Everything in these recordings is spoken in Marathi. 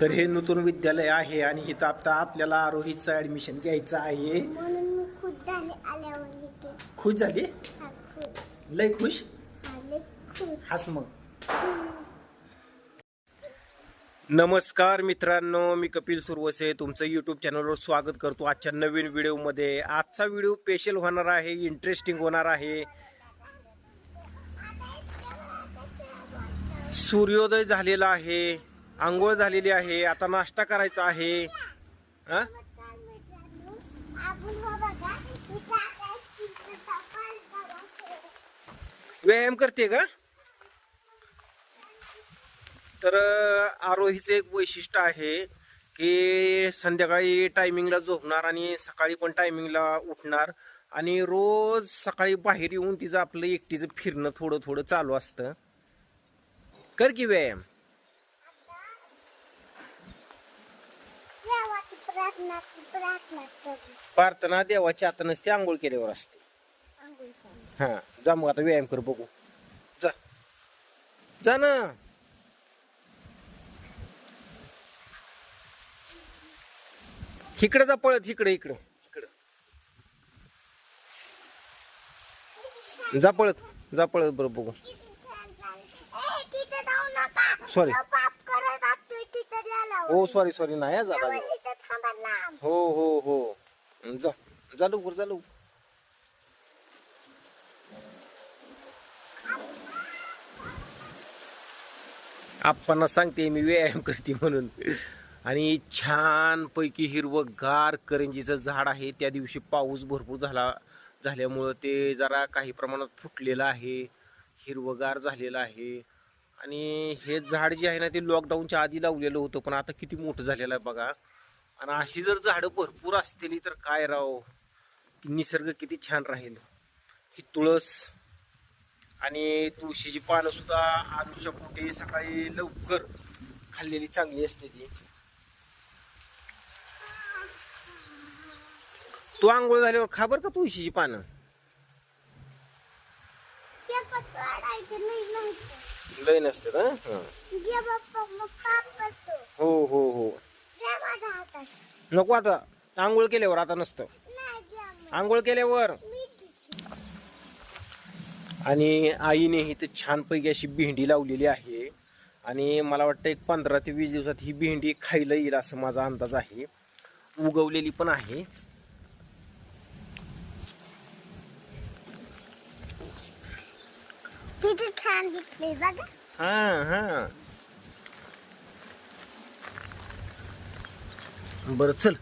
तर हे नूतन विद्यालय आहे आणि इथं आता आपल्याला आरोहीचं ऍडमिशन घ्यायचं आहे. म्हणून मी खुद झाले आल्यावर इथे. खुश झाली? हा खुद लय खुश? आले हाच मग. नमस्कार मित्रांनो मी कपिल सुरवसे. तुमचं यूट्यूब चॅनलवर स्वागत करतो आजच्या नवीन व्हिडिओमध्ये. आजचा व्हिडिओ स्पेशल होणार आहे इंटरेस्टिंग होणार आहे. सूर्योदय झालेला आहे. आंघोळ झालेली आहे आता नाश्ता करायचा आहे. हा? व्यायाम करते का? तर आरोहीचं एक वैशिष्ट्य आहे की संध्याकाळी टायमिंगला झोपणार आणि सकाळी पण टायमिंगला उठणार आणि रोज सकाळी बाहेर येऊन तिचं आपलं एकटीचं फिरणं थोडं थोडं चालू असतं. कर की व्यायाम. प्रार्थना प्रार्थना करू प्रार्थना देवाच्या आता नसते आंघोळ केल्यावर असते. आंघोळ करू. हा जा मग आता व्यायाम कर बघू. जा. जा ना. इकडे जा पळत इकडे इकडे. इकडे. जा पळत जा पळत बरं बघू. गेल्यावर. हो सॉरी सॉरी नाही हा हो हो हो. जा. जा लवकर जा लवकर. आप्पांना सांगते मी व्यायाम करते म्हणून. आणि छान पैकी हिरवगार करंजीचं झाड आहे. त्या दिवशी पाऊस भरपूर झाला झाल्यामुळं ते जरा काही प्रमाणात फुटलेलं आहे. हिरवगार झालेलं आहे. आणि हे झाड जे आहे ना ते लॉकडाऊनच्या आधी लावलेलं होतं पण आता किती मोठं झालेलं आहे बघा. आणि अशी जर झाडं भरपूर असतील तर काय राव? निसर्ग किती छान राहील. ही तुळस आणि तुळशीची पानं सुद्धा अनुषपोटे सकाळी लवकर खाल्लेली चांगली असते ती. तू आंघोळ झाल्यावर खा बरं का तुळशीची पानं. लय नसते हं. हो हो हो. माझ्या हातात. नको आता आंघोळ केल्यावर आता नसतं नाही जे मग. आंघोळ केल्यावर मी घेते. आणि आईने इथं छानपैकी अशी भेंडी लावलेली आहे आणि मला वाटतं एक पंधरा ते वीस दिवसात ही भेंडी खायला येईल असं माझा अंदाज आहे उगवलेली पण आहे किती छान दिसले बघा हा हा बरं चल.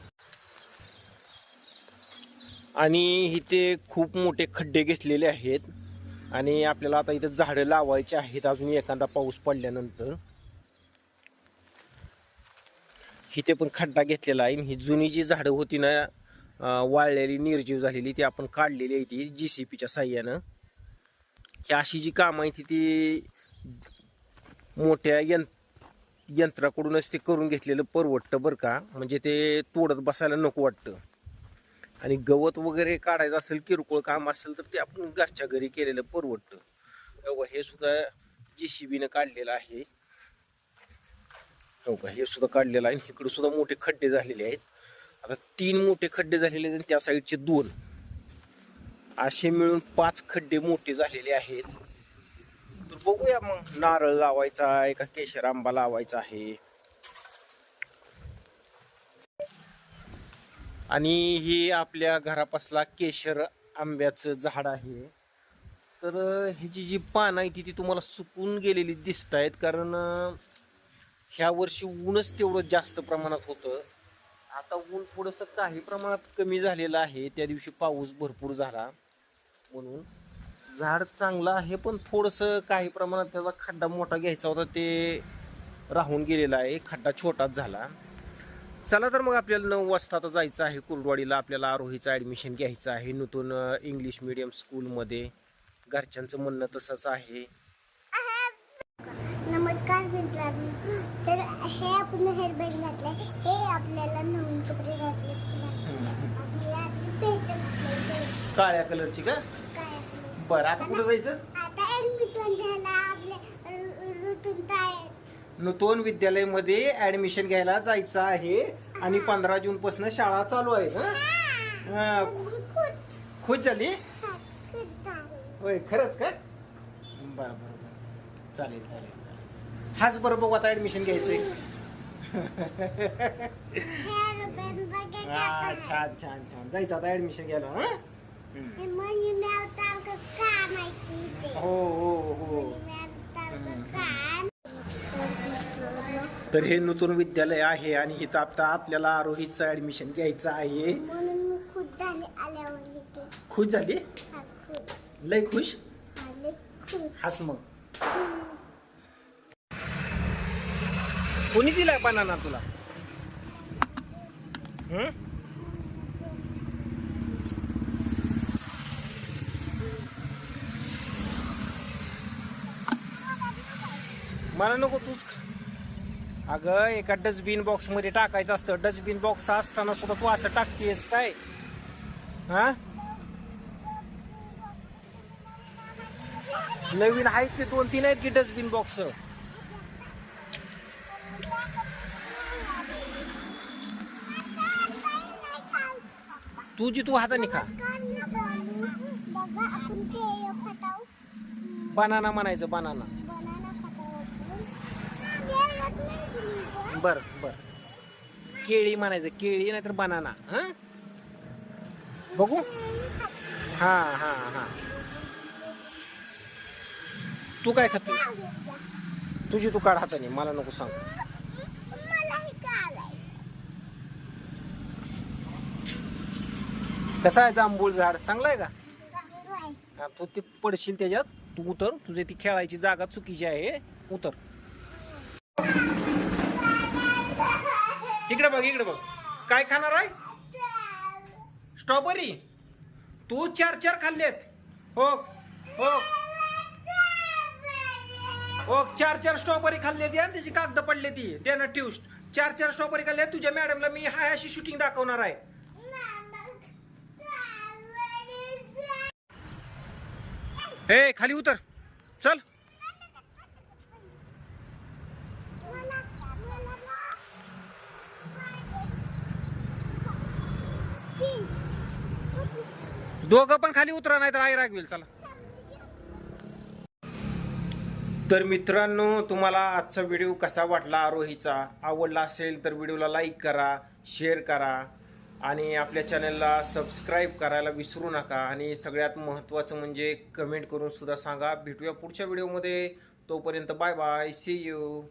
आणि इथे खूप मोठे खड्डे घेतलेले आहेत. आणि आपल्याला आता इथं झाडं लावायची आहेत. अजून एखादा पाऊस पडल्यानंतर. इथे पण खड्डा घेतलेला आहे. ही जुनी जी झाडं होती ना वाळलेली निर्जीव झालेली ती आपण काढलेली आहे ती जी सी पीच्या साह्यानं. ही अशी जी कामं आहे ती ती मोठ्या यंत्र यंत्राकडूनच ते करून घेतलेलं परवडतं बरं का. म्हणजे ते तोडत बसायला नको वाटतं. आणि गवत वगैरे काढायचं असेल किरकोळ काम असेल तर ते आपण घरच्या घरी केलेलं परवडतं. हो हे सुद्धा जी सी काढलेलं आहे. हो का हे सुद्धा काढलेलं आहे. इकडे सुद्धा मोठे खड्डे झालेले आहेत. आता तीन मोठे खड्डे झालेले आहेत आणि त्या साईडचे दोन. असे मिळून पाच खड्डे मोठे झालेले आहेत. बघूया मग. नारळ लावायचा आहे का? केशर आंबा लावायचा आहे. आणि ही आपल्या घरापासला केशर आंब्याचं झाड आहे. तर ह्याची जी पानं आहे ती ती तुम्हाला सुकून गेलेली दिसत आहेत कारण ह्या वर्षी ऊनच तेवढं जास्त प्रमाणात होतं. आता ऊन थोडंसं काही प्रमाणात कमी झालेलं आहे. त्या दिवशी पाऊस भरपूर झाला म्हणून. झाड चांगलं आहे पण थोडंसं काही प्रमाणात त्याचा खड्डा मोठा घ्यायचा होता ते राहून गेलेला आहे. खड्डा छोटाच झाला. चला तर मग आपल्याला नऊ वाजता आता जायचं आहे. कुर्डवाडीला आपल्याला आरोहीचं ॲडमिशन घ्यायचं आहे. नूतन इंग्लिश मिडियम स्कूलमध्ये घरच्यांचं म्हणणं तसंच आहे. नमस्कार मित्रांनो. तर हे आपण हेअरबँड घातले हे आपल्याला नवीन कपडे घातले. काळ्या कलरची का? बरं आता कुठं जायचं? आता ऍडमिशन झाला आपले ऋतून ताई. नूतन विद्यालयामध्ये ऍडमिशन घ्यायला जायचं आहे आणि पंधरा जून पासून शाळा चालू आहे हं? हा, खूप खुश झाली? खूप झाले. होय खरंच का? बरं बरं बरं. चालेल चालेल चालेल. हाच बरं बघू आता ऍडमिशन घ्यायचंय. बघा हा, छान छान छान. जायचं आता ऍडमिशन घ्यायला हा? हे मनी हो हो हो तर हे नूतन विद्यालय आहे आणि इथं आता आपल्याला आरोहीचं ऍडमिशन घ्यायचं आहे. म्हणून मी खुद झाले आल्यावर इथे खुश झाली? हा खुद लय खुश? खुद हाच मग. कोणी दिलाय बनाना तुला? हं? मला नको तूच खा. अगं एका डस्टबिन बॉक्समध्ये टाकायचं असतं. डस्टबिन बॉक्स असताना सुद्धा तू असं टाकतेस काय? हा? नवीन आहेत ते दोन तीन आहेत की डस्टबिन बॉक्स तुझी तू हाताने खा. बनाना म्हणायचं बनाना बनाना खाताव आपण केळत नाही तुम्ही पण. बर बर. केळी म्हणायचं केळी नाहीतर बनाना हा? बघू. हा हा हा. तू काय खात. तुझी तू काढ हाताने मला नको सांग. कसं आहे जांभूळ झाड? चांगलं आहे का? तू ते पडशील त्याच्यात तू उतर. तुझे ती खेळायची जागा चुकीची आहे. उतर. इकडे बघ इकडे बघ. काय खाणार आहे? स्ट्रॉबेरी तू चार चार खाल्लेत हो हो हो चार चार स्ट्रॉबेरी खाल्ले ती आणि त्याची कागद पडले ती. त्यानं ट्यूस्ट चार चार स्ट्रॉबेरी खाल्ले तुझ्या मॅडमला मी हाय अशी शूटिंग दाखवणार आहे. हे खाली उतर. चल मला- मला ना- दोघं पण खाली उतरा नाही तर आई रागवेल चला. तर मित्रांनो तुम्हाला आजचा व्हिडिओ कसा वाटला आरोहीचा? आवडला असेल तर व्हिडिओला लाईक करा शेअर करा आणि आपल्या चॅनलला सबस्क्राईब करायला विसरू नका. आणि सगळ्यात महत्त्वाचं म्हणजे कमेंट करून सुद्धा सांगा. भेटूया पुढच्या व्हिडिओमध्ये. तोपर्यंत बाय बाय. C you